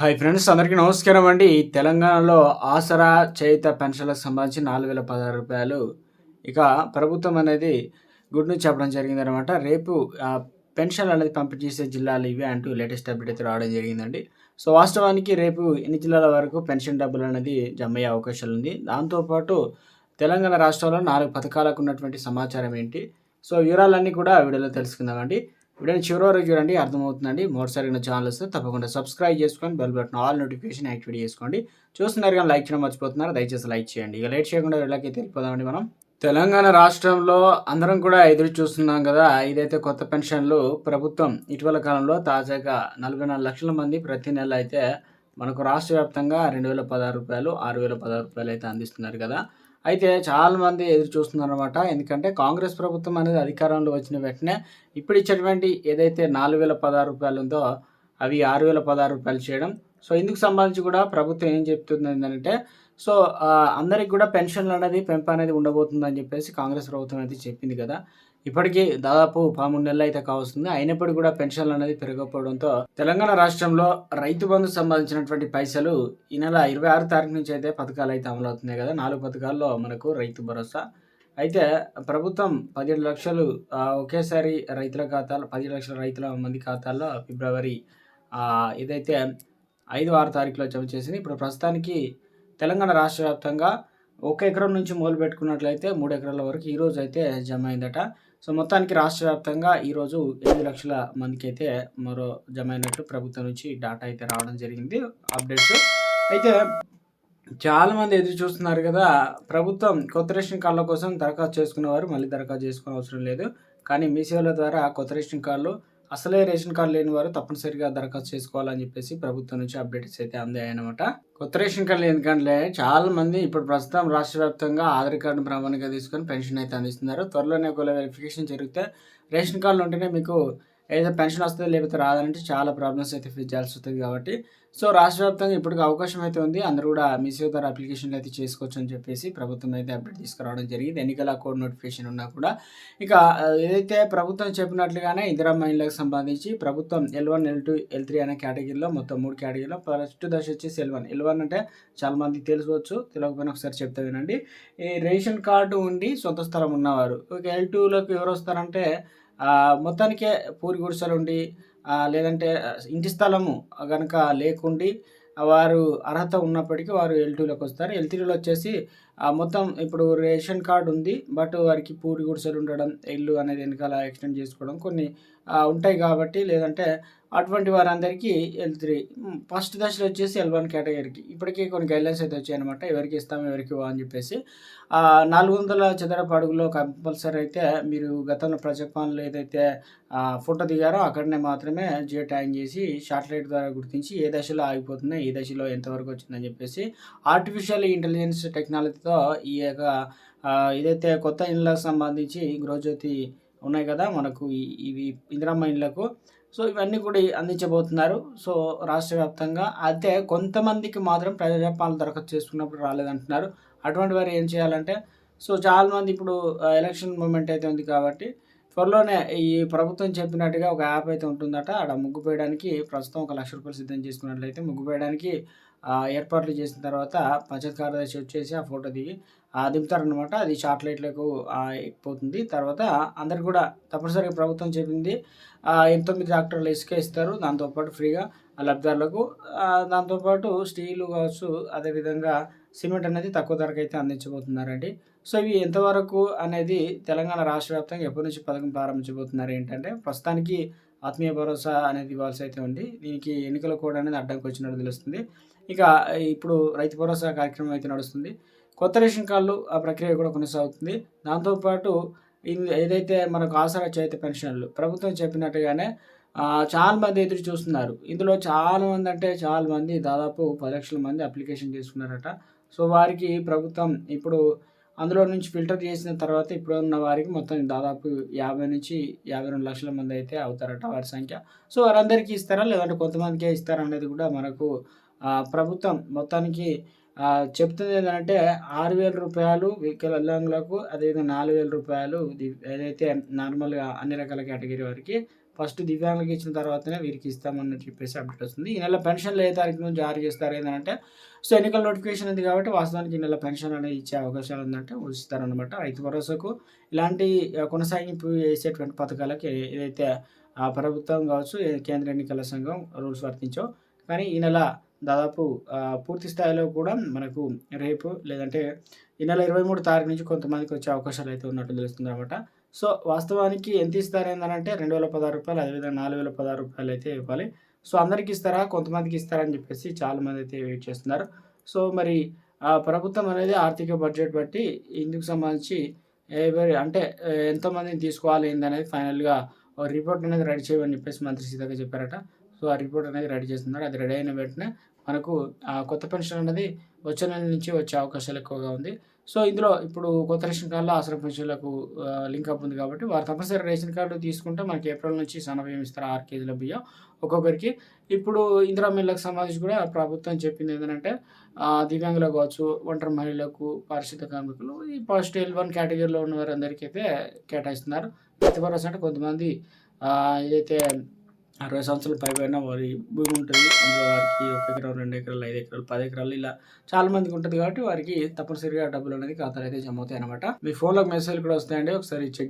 Hi friends అందరికీ నమస్కారం అండి. తెలంగాణలో ఆసరా చేయిత పెన్షన్లకు సంబంధించి నాలుగు వేల పదహారు రూపాయలు. ఇక ప్రభుత్వం అనేది గుడ్ న్యూస్ చెప్పడం జరిగింది అనమాట రేపు పెన్షన్ అనేది పంపిణీ చేసే జిల్లాలు ఇవే అంటూ లేటెస్ట్ అప్డేట్ అయితే రావడం జరిగిందండి. సో వాస్తవానికి రేపు ఎన్ని జిల్లాల వరకు పెన్షన్ డబ్బులు అనేది జమ అయ్యే అవకాశాలు ఉంది? దాంతోపాటు తెలంగాణ రాష్ట్రంలో నాలుగు పథకాలకు ఉన్నటువంటి సమాచారం ఏంటి? సో వివరాలన్నీ కూడా వీడియోలో తెలుసుకుందామండి. వీడియోని చివరి వరకు చూడండి అర్థమవుతుందండి. మరోసారి ఛానల్ వస్తే తప్పకుండా సబ్స్క్రైబ్ చేసుకొని bell button all notification activate చేసుకోండి. చూస్తున్నారు కానీ లైక్ చేయడం మర్చిపోతున్నారు దయచేసి లైక్ చేయండి. ఇక లేట్ చేయకుండా వీళ్ళకి తెలిపోదామండి మనం. తెలంగాణ రాష్ట్రంలో అందరం కూడా ఎదురు చూస్తున్నాం కదా ఇదైతే కొత్త పెన్షన్లు. ప్రభుత్వం ఇటీవల కాలంలో తాజాగా నలభై నాలుగు లక్షల మంది ప్రతి నెల అయితే మనకు రాష్ట్ర వ్యాప్తంగా రెండు వేల పదహారు రూపాయలు ఆరు వేల పదహారు రూపాయలు అయితే అందిస్తున్నారు కదా. అయితే చాలా మంది ఎదురు చూస్తున్నారు అనమాట ఎందుకంటే కాంగ్రెస్ ప్రభుత్వం అనేది అధికారంలో వచ్చిన వెంటనే ఇప్పుడు ఇచ్చేటువంటి ఏదైతే నాలుగు వేల పదహారు రూపాయలు ఉందో అవి ఆరు వేల పదహారు రూపాయలు చేయడం. సో ఇందుకు సంబంధించి కూడా ప్రభుత్వం ఏం చెప్తుంది ఏంటంటే సో అందరికి కూడా పెన్షన్లు అనేది పెంపు అనేది ఉండబోతుందని చెప్పేసి కాంగ్రెస్ ప్రభుత్వం అయితే చెప్పింది కదా. ఇప్పటికీ దాదాపు పదమూడు నెలలు అయితే కావస్తుంది. అయినప్పటికీ కూడా పెన్షన్లు అనేది పెరగకపోవడంతో తెలంగాణ రాష్ట్రంలో రైతు బంధు సంబంధించినటువంటి పైసలు ఈ నెల ఇరవై ఆరు తారీఖు నుంచి అయితే పథకాలు అయితే అమలవుతున్నాయి కదా. నాలుగు పథకాల్లో మనకు రైతు భరోసా. అయితే ప్రభుత్వం పదిహేడు లక్షలు ఒకేసారి రైతుల ఖాతాలో పదిహేడు లక్షల రైతుల మంది ఖాతాల్లో ఫిబ్రవరి ఏదైతే ఇదైతే ఐదు ఆరు తారీఖులో జమ చేసింది ఇప్పుడు ప్రస్తుతానికి తెలంగాణ రాష్ట్ర వ్యాప్తంగా ఒక ఎకరం నుంచి మొదలు పెట్టుకున్నట్లయితే మూడు ఎకరాల వరకు ఈ రోజు అయితే జమ అయిందట. సో మొత్తానికి రాష్ట్ర వ్యాప్తంగా ఈరోజు ఎనిమిది లక్షల మందికి అయితే మరో జమ అయినట్లు ప్రభుత్వం నుంచి డాటా అయితే రావడం జరిగింది. అప్డేట్స్ అయితే చాలామంది ఎదురు చూస్తున్నారు కదా ప్రభుత్వం కొత్త రేషన్ కార్డుల కోసం దరఖాస్తు చేసుకునేవారు మళ్ళీ దరఖాస్తు చేసుకునే అవసరం లేదు. కానీ మీ సేవల ద్వారా కొత్త రేషన్ కార్డులు అసలే రేషన్ కార్డు లేని వారు తప్పనిసరిగా దరఖాస్తు చేసుకోవాలని చెప్పేసి ప్రభుత్వం నుంచి అప్డేట్స్ అయితే అందాయన్నమాట. కొత్త రేషన్ కార్డులు ఎందుకంటే చాలా మంది ఇప్పుడు ప్రస్తుతం రాష్ట్ర వ్యాప్తంగా ఆధార్ కార్డు ప్రామాణికంగా తీసుకొని పెన్షన్ అయితే అందిస్తున్నారు. త్వరలోనే ఒకవేళ వెరిఫికేషన్ జరిగితే రేషన్ కార్డులు ఉంటేనే మీకు ఏదైతే పెన్షన్ వస్తుంది లేకపోతే రాదంటే చాలా ప్రాబ్లమ్స్ అయితే ఫేస్ చేయాల్సి వస్తుంది కాబట్టి. సో రాష్ట్ర వ్యాప్తంగా ఇప్పటికి అవకాశం అయితే ఉంది. అందరూ కూడా మీ ద్వారా అప్లికేషన్లు అయితే చేసుకోవచ్చు అని చెప్పేసి ప్రభుత్వం అయితే అప్డేట్ తీసుకురావడం జరిగింది. ఎన్నికల కోడ్ నోటిఫికేషన్ ఉన్నా కూడా. ఇక ఏదైతే ప్రభుత్వం చెప్పినట్లుగానే ఇందిరా మహిళలకు సంబంధించి ప్రభుత్వం L one L two L three అనే కేటగిరీలో మొత్తం మూడు కేటగిరీలో ఫస్ట్ దశ వచ్చేసి ఎల్ వన్ ఎల్ వన్ అంటే చాలామంది తెలుసుకోవచ్చు. తెలియకపోయినా ఒకసారి చెప్తా వినండి. ఈ రేషన్ కార్డు ఉండి సొంత స్థలం ఉన్నవారు. ఇక ఎల్ టూలోకి ఎవరు వస్తారంటే మొత్తానికే పూరి గుడిసెలు ఉండి లేదంటే ఇంటి స్థలము కనుక లేకుండి వారు అర్హత ఉన్నప్పటికీ వారు ఎల్టీలోకి వస్తారు. ఎల్టీలో వచ్చేసి మొత్తం ఇప్పుడు రేషన్ కార్డు ఉంది బట్ వారికి పూరి గుడిసెలు ఉండడం ఇల్లు అనేది వెనకాల ఎక్స్టెండ్ చేసుకోవడం కొన్ని ఉంటాయి కాబట్టి లేదంటే అటువంటి వారందరికీ ఎల్ త్రీ ఫస్ట్ దశలో వచ్చేసి ఎల్ వన్ కేటగిరీకి. ఇప్పటికీ కొన్ని గైడ్లైన్స్ అయితే వచ్చాయన్నమాట. ఎవరికి ఇస్తాం ఎవరికి అని చెప్పేసి. నాలుగు వందల చదరపు అడుగులో కంపల్సరీ అయితే మీరు గతంలో ప్రజాపాలనలో ఏదైతే ఫోటో దిగారో అక్కడనే మాత్రమే జియో ట్యాగ్ చేసి శాటిలైట్ ద్వారా గుర్తించి ఏ దశలో ఆగిపోతుందో ఏ దశలో ఎంతవరకు వచ్చిందని చెప్పేసి ఆర్టిఫిషియల్ ఇంటెలిజెన్స్ టెక్నాలజీతో ఈ యొక్క ఇదైతే కొత్త ఇళ్ళకు సంబంధించి గృహజ్యోతి ఉన్నాయి కదా మనకు ఇవి ఇందిరా మైండ్లకు సో ఇవన్నీ కూడా అందించబోతున్నారు. సో రాష్ట్ర వ్యాప్తంగా. అయితే కొంతమందికి మాత్రం ప్రజాపాలన దరఖాస్తు చేసుకున్నప్పుడు రాలేదంటున్నారు. అటువంటి వారు ఏం చేయాలంటే సో చాలామంది ఇప్పుడు ఎలక్షన్ మూమెంట్ అయితే ఉంది కాబట్టి త్వరలోనే ఈ ప్రభుత్వం చెప్పినట్టుగా ఒక యాప్ అయితే ఉంటుందట. ఆడ ముగ్గు వేయడానికి ప్రస్తుతం ఒక లక్ష రూపాయలు సిద్ధం చేసుకున్నట్లయితే ముగ్గు వేయడానికి ఏర్పాట్లు చేసిన తర్వాత పంచాయత్ కార్యదర్శి వచ్చేసి ఆ ఫోటో దిగి ఆ, దింపుతారనమాట అది షార్ట్లైట్లకు ఎక్కిపోతుంది తర్వాత అందరు కూడా తప్పనిసరిగా ప్రభుత్వం చెప్పింది ఆ, తొమ్మిది డాక్టర్లు ఇసుక ఇస్తారు. దాంతోపాటు ఫ్రీగా లబ్ధిదారులకు దాంతోపాటు స్టీలు కావచ్చు అదేవిధంగా సిమెంట్ అనేది తక్కువ ధరకు అయితే అందించబోతున్నారండి. సో ఇవి ఎంతవరకు అనేది తెలంగాణ రాష్ట్ర వ్యాప్తంగా ఎప్పటి నుంచి పథకం ప్రారంభించబోతున్నారు ఏంటంటే ప్రస్తుతానికి ఆత్మీయ భరోసా అనేది ఇవ్వాల్సి అయితే ఉంది. దీనికి ఎన్నికల కోడ్ అనేది అడ్డంకి వచ్చినట్టు తెలుస్తుంది. ఇక ఇప్పుడు రైతు భరోసా కార్యక్రమం అయితే నడుస్తుంది. కొత్త రేషన్ కార్డులు ఆ ప్రక్రియ కూడా కొనసాగుతుంది. దాంతోపాటు ఏదైతే మనకు ఆసరా చేత పెన్షన్లు ప్రభుత్వం చెప్పినట్టుగానే చాలామంది చాలా మంది ఎదురు చూస్తున్నారు. ఇందులో చాలా మంది అంటే చాలా మంది దాదాపు పది లక్షల మంది అప్లికేషన్ చేసుకున్నారట. సో వారికి ప్రభుత్వం ఇప్పుడు అందులో నుంచి ఫిల్టర్ చేసిన తర్వాత ఇప్పుడు ఉన్న వారికి మొత్తం దాదాపు యాభై నుంచి యాభై రెండు లక్షల మంది అయితే అవుతారట వారి సంఖ్య. సో వారందరికీ ఇస్తారా? లేదంటే కొంతమందికే ఇస్తారా అనేది కూడా మనకు ప్రభుత్వం మొత్తానికి చెప్తుంది ఏంటంటే ఆరు వేల రూపాయలు వికలాంగులకు అదేవిధంగా నాలుగు వేల రూపాయలు ఏదైతే నార్మల్గా అన్ని రకాల కేటగిరీ వారికి ఫస్ట్ దివ్యాంగులకి ఇచ్చిన తర్వాతనే వీరికి ఇస్తామని చెప్పేసి అప్డేట్ వస్తుంది. ఈ నెల పెన్షన్లు ఏ తారీఖు నుంచి జారీ చేస్తారు ఏంటంటే సో ఎన్నికల నోటిఫికేషన్ ఉంది కాబట్టి వాస్తవానికి ఈ నెల పెన్షన్ అనేది ఇచ్చే అవకాశాలు ఉందంటే ఇస్తారనమాట రైతు భరోసాకు ఇలాంటి కొనసాగింపు చేసేటువంటి పథకాలకి ఏదైతే ఆ ప్రభుత్వం కావచ్చు కేంద్ర ఎన్నికల సంఘం రూల్స్ వర్తించో కానీ ఈ నెల దాదాపు పూర్తి స్థాయిలో కూడా మనకు రేపు లేదంటే ఈ నెల ఇరవై మూడు తారీఖు నుంచి కొంతమందికి వచ్చే అవకాశాలు అయితే ఉన్నట్టు తెలుస్తుంది అనమాట సో వాస్తవానికి ఎంత ఇస్తారేందని అంటే రెండు వేల పదహారు రూపాయలు అదేవిధంగా నాలుగు వేల పదహారు రూపాయలు అయితే ఇవ్వాలి. సో అందరికి ఇస్తారా? కొంతమందికి ఇస్తారా అని చెప్పేసి చాలామంది అయితే వెయిట్ చేస్తున్నారు. సో మరి ఆ ప్రభుత్వం అనేది ఆర్థిక బడ్జెట్ బట్టి ఇందుకు సంబంధించి ఎవరి అంటే ఎంతమందిని తీసుకోవాలి ఏందనేది ఫైనల్గా రిపోర్ట్ అనేది రెడీ చేయమని చెప్పేసి మంత్రి సీతగా చెప్పారట. సో ఆ రిపోర్ట్ అనేది రెడీ చేస్తున్నారు. అది రెడీ అయిన వెంటనే మనకు ఆ కొత్త పెన్షన్ అనేది వచ్చే నెల నుంచి వచ్చే అవకాశాలు ఎక్కువగా ఉంది. సో ఇందులో ఇప్పుడు కొత్త రేషన్ కార్డులో ఆసరా పెన్షన్లకు లింక్ అప్ ఉంది కాబట్టి వారు తప్పనిసరి రేషన్ కార్డు తీసుకుంటే మనకి ఏప్రిల్ నుంచి సన్నబియ్యం ఇస్తారు ఆరు కేజీల బియ్యం ఒక్కొక్కరికి. ఇప్పుడు ఇందిరా మిల్లకు సంబంధించి కూడా ప్రభుత్వం చెప్పింది ఏంటంటే దివ్యాంగులకు కావచ్చు ఒంటరి మహిళలకు పారిశుద్ధ కార్మికులు ఈ ఫస్ట్ ఎల్ వన్ కేటగిరీలో ఉన్న వారందరికీ అయితే కేటాయిస్తున్నారు. రైతు భరోసా అంటే కొంతమంది ఏదైతే అరవై సంవత్సరాల పైపైన వారి భూమి ఉంటుంది. అందులో వారికి ఒక ఎకరం రెండు ఎకరాలు ఐదు ఎకరాలు పది ఎకరాలు ఇలా చాలా మందికి ఉంటుంది కాబట్టి వారికి తప్పనిసరిగా డబ్బులు అనేది ఖాతాలు అయితే జమ అవుతాయి అనమాట మీ ఫోన్లోకి మెసేజ్ కూడా వస్తాయండి. ఒకసారి చెక్